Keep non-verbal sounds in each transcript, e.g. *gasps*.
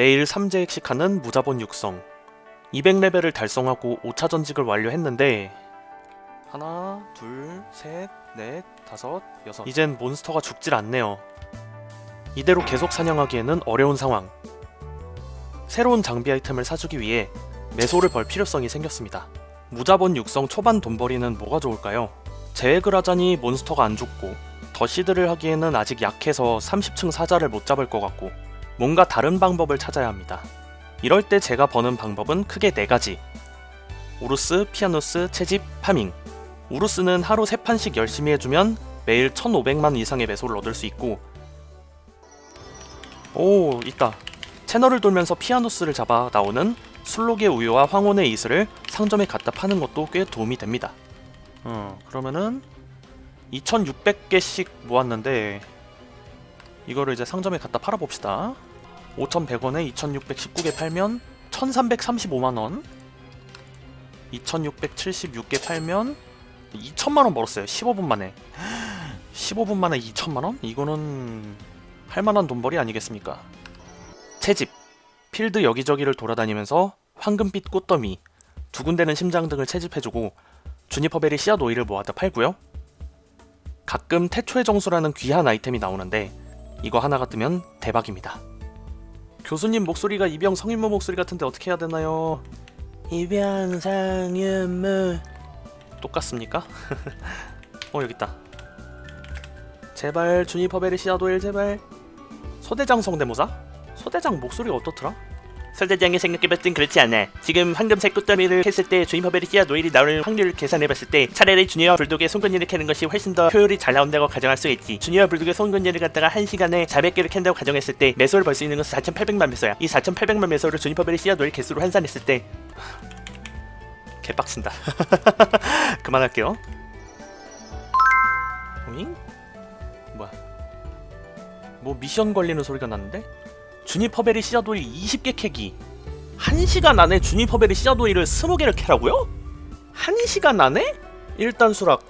매일 3재액씩 하는 무자본 육성. 200레벨을 달성하고 5차 전직을 완료했는데 하나, 둘, 셋, 넷, 다섯, 여섯. 이젠 몬스터가 죽질 않네요. 이대로 계속 사냥하기에는 어려운 상황. 새로운 장비 아이템을 사주기 위해 매소를 벌 필요성이 생겼습니다. 무자본 육성 초반 돈벌이는 뭐가 좋을까요? 재액을 하자니 몬스터가 안 죽고 더 시드를 하기에는 아직 약해서 30층 사자를 못 잡을 것 같고 뭔가 다른 방법을 찾아야 합니다. 이럴 때 제가 버는 방법은 크게 네 가지. 우루스, 피아누스, 채집, 파밍. 우루스는 하루 3판씩 열심히 해주면 매일 1500만 이상의 매소를 얻을 수 있고 오 있다. 채널을 돌면서 피아누스를 잡아 나오는 술록의 우유와 황혼의 이슬을 상점에 갖다 파는 것도 꽤 도움이 됩니다. 어 그러면은 2600개씩 모았는데 이거를 이제 상점에 갖다 팔아봅시다. 5100원에 2619개 팔면 1335만원. 2676개 팔면 2천만원 벌었어요 15분 만에. *gasps* 15분 만에 2천만원? 이거는 할만한 돈벌이 아니겠습니까? 채집. 필드 여기저기를 돌아다니면서 황금빛 꽃더미 두 군데는 심장 등을 채집해주고 주니퍼베리 씨앗 오일을 모아다 팔고요. 가끔 태초의 정수라는 귀한 아이템이 나오는데 이거 하나가 뜨면 대박입니다. 교수님 목소리가 이병 성인모 목소리 같은데 어떻게 해야 되나요? 이병 성인모 똑같습니까? *laughs* 어 여기 있다. 제발 주니퍼 베리 시아도일 제발. 소대장 성대모사? 소대장 목소리가 어떻더라? 설대장이 생각해봤을 그렇지 않아. 지금 황금색 꽃더미를 했을 때 씨앗 노일이 나올 확률을 계산해봤을 때 차라리 주니어 불독의 송근이를 캐는 것이 훨씬 더 효율이 잘 나온다고 가정할 수 있지. 주니어 불독의 송근이를 갖다가 1시간에 400개를 캔다고 가정했을 때 매소를 벌 수 있는 것은 4,800만 매소야. 이 4,800만 매소를 주니퍼베리 씨앗 노일 개수로 환산했을 때 *laughs* 개빡친다. *laughs* 그만할게요. 오잉? 뭐야? 뭐 미션 걸리는 소리가 났는데? 주니퍼베리 씨앗오일 20개 캐기. 1시간 안에 주니퍼베리 씨앗오일을 20개를 캐라고요? 1시간 안에? 일단 수락.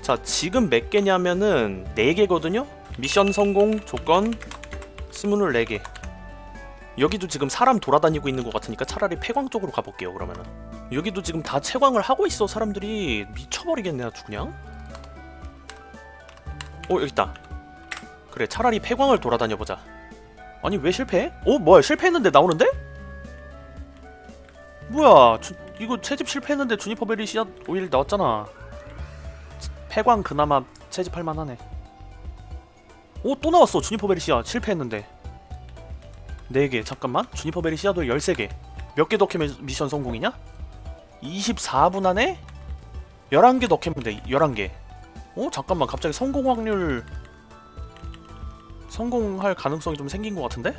자 지금 몇 개냐면은 4개거든요? 미션 성공 조건 24개. 여기도 지금 사람 돌아다니고 있는 것 같으니까 차라리 폐광 쪽으로 가볼게요 그러면은. 여기도 지금 다 채광을 하고 있어 사람들이. 미쳐버리겠네 아주 그냥. 어 여기 있다. 그래 차라리 폐광을 돌아다녀보자 아니 왜 실패해? 어 뭐야 실패했는데 나오는데? 뭐야 주, 이거 채집 실패했는데 주니퍼베리 씨앗 오일 나왔잖아. 폐광 그나마 채집할 만하네. 오 또 나왔어 주니퍼베리 씨앗 실패했는데. 4개 잠깐만. 주니퍼베리 씨앗 오일 13개. 몇 개더 캐면 미션 성공이냐? 24분 안에 11개 더 캐면 돼 11개. 어 잠깐만. 갑자기 성공 확률 성공할 가능성이 좀 생긴 것 같은데?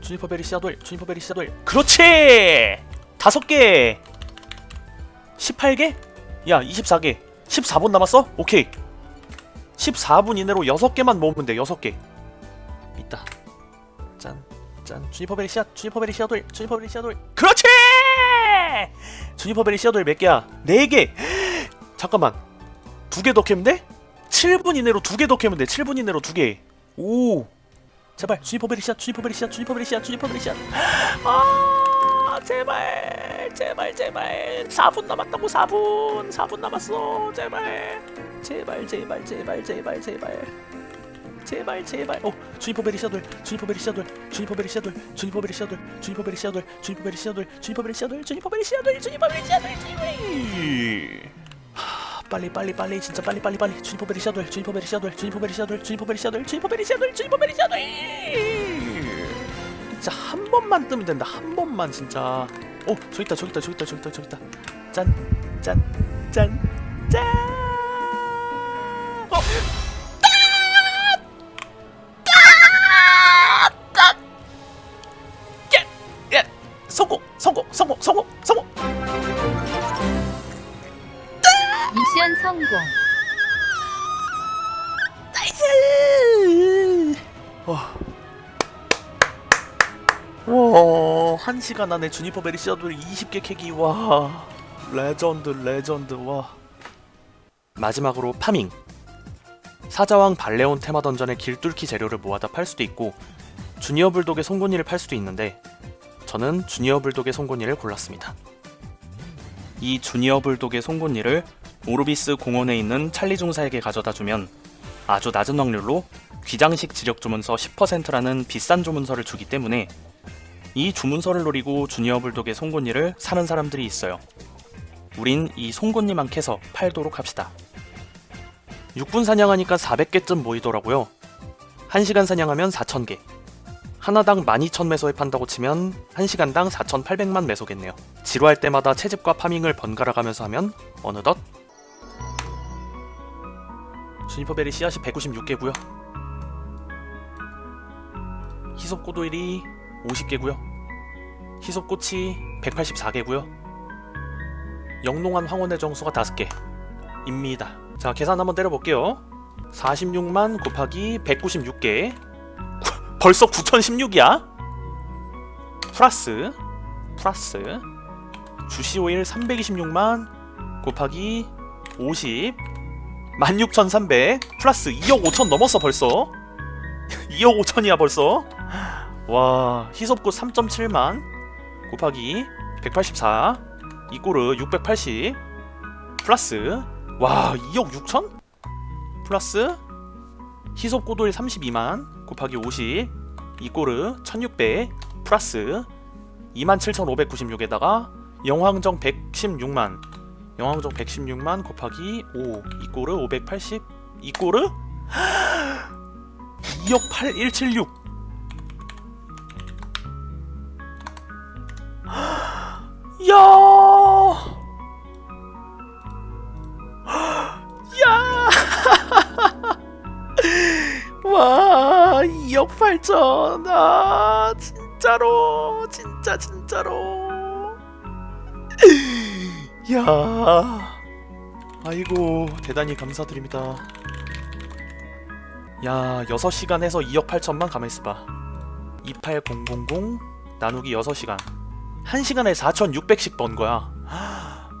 주니퍼 베리 씨앗오일 주니퍼 베리 씨앗오일 그렇지! 다섯 개 18개? 야 24개 14분 남았어? 오케이 14분 이내로 6개만 모으면 돼 6개 있다 짠 짠 주니퍼 베리 씨앗 주니퍼 베리 씨앗오일 주니퍼 베리 씨앗오일 그렇지! 주니퍼 베리 씨앗오일 몇 개야? 4개 *gasps* 잠깐만 두 개 더 캐면 돼? 7분 이내로 두 개 더 캐면 돼. 7분 이내로 두 개. 오. 제발 주니퍼베리 씨앗, 주니퍼베리 씨앗, 주니퍼베리 씨앗, 주니퍼베리 씨앗. 아, 제발, 제발, 제발. 4분 남았다고 4분. 4분 남았어. 제발. 제발, 제발, 제발, 제발, 제발. 제발, 제발. 어, 주니퍼베리 씨앗들, 주니퍼베리 씨앗들, 주니퍼베리 씨앗들, 주니퍼베리 씨앗들, 주니퍼베리 씨앗들, 주니퍼베리 씨앗들, 주니퍼베리 씨앗들, 주니퍼베리 씨앗들, 주니퍼베리 씨앗들, 주니퍼베리. 빨리 빨리 빨리 진짜 빨리 빨리 빨리. 주니퍼 베리 샤돌 주니퍼 베리 샤돌 주니퍼 베리 샤돌 주니퍼 베리 샤돌 주니퍼 베리 샤돌 주니퍼 베리 샤돌. 진짜 한 번만 뜨면 된다. 한 번만 진짜. 어 저기 있다 저기 있다 저기 있다 저기 있다 저기 있다. 짠 짠 짠 짠 미션 성공. 와, 한 시간 안에 주니퍼 베리 씨앗을 20개 캐기 와, 레전드 레전드 와. 마지막으로 파밍. 사자왕 발레온 테마 던전의 길뚫기 재료를 모아다 팔 수도 있고 주니어 불독의 송곳니를 팔 수도 있는데 저는 주니어 불독의 송곳니를 골랐습니다. 이 주니어 불독의 송곳니를 오르비스 공원에 있는 찰리 중사에게 가져다 주면 아주 낮은 확률로 귀장식 지력 조문서 10%라는 비싼 조문서를 주기 때문에 이 주문서를 노리고 주니어 불독의 송곳니를 사는 사람들이 있어요. 우린 이 송곳니만 캐서 팔도록 합시다. 6분 사냥하니까 400개쯤 모이더라고요. 1시간 사냥하면 4,000개. 하나당 12,000매소에 판다고 치면 1시간당 4,800만 매소겠네요. 지루할 때마다 채집과 파밍을 번갈아 가면서 하면 어느덧 주니퍼베리 씨앗이 196개고요. 희sob고도일이 50개고요. 희sob꽃이 184개고요. 영롱한 황혼의 정수가 5개. 입니다. 자, 계산 한번 때려볼게요. 46만 곱하기 196개. *laughs* 벌써 9016이야? 플러스, 플러스. 주시오일 326만 곱하기 50. 16,300 플러스 2억 5천 넘었어 벌써? *laughs* 2억 5천이야 벌써? 와 희sob꽃 3.7만 곱하기 184 이꼬르 680 플러스 와 2억 6천? 플러스 희sob고도일 32만 곱하기 50 이꼬르 1600 플러스 27,596에다가 영황정 116만 영황정 116만 곱하기 5 이꼬르 580 이꼬르 2억 8176 야! *gasps* 야! *laughs* 와, 2억 8천. 아, 진짜로. 진짜 진짜로. *laughs* 야. 아이고, 대단히 감사드립니다. 야, 6시간 해서 2억 8천만 가만 있어 봐. 28000 나누기 6시간. 1시간에 4,600씩 번 거야.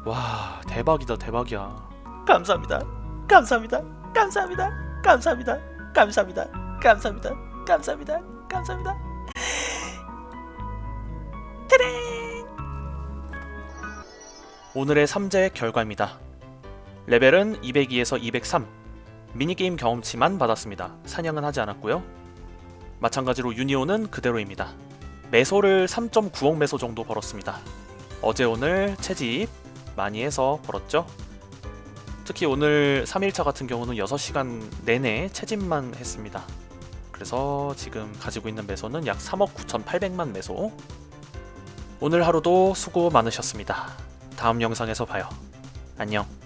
와, 대박이다, 대박이야. 감사합니다. 감사합니다. 감사합니다. 감사합니다. 감사합니다. 감사합니다. 감사합니다. 감사합니다. 오늘의 3제 결과입니다. 레벨은 202에서 203. 미니게임 경험치만 받았습니다. 사냥은 하지 않았고요. 마찬가지로 유니온은 그대로입니다. 매소를 3.9억 매소 정도 벌었습니다. 어제 오늘 채집 많이 해서 벌었죠. 특히 오늘 3일차 같은 경우는 6시간 내내 채집만 했습니다. 그래서 지금 가지고 있는 매소는 약 3억 9,800만 매소. 오늘 하루도 수고 많으셨습니다. 다음 영상에서 봐요. 안녕.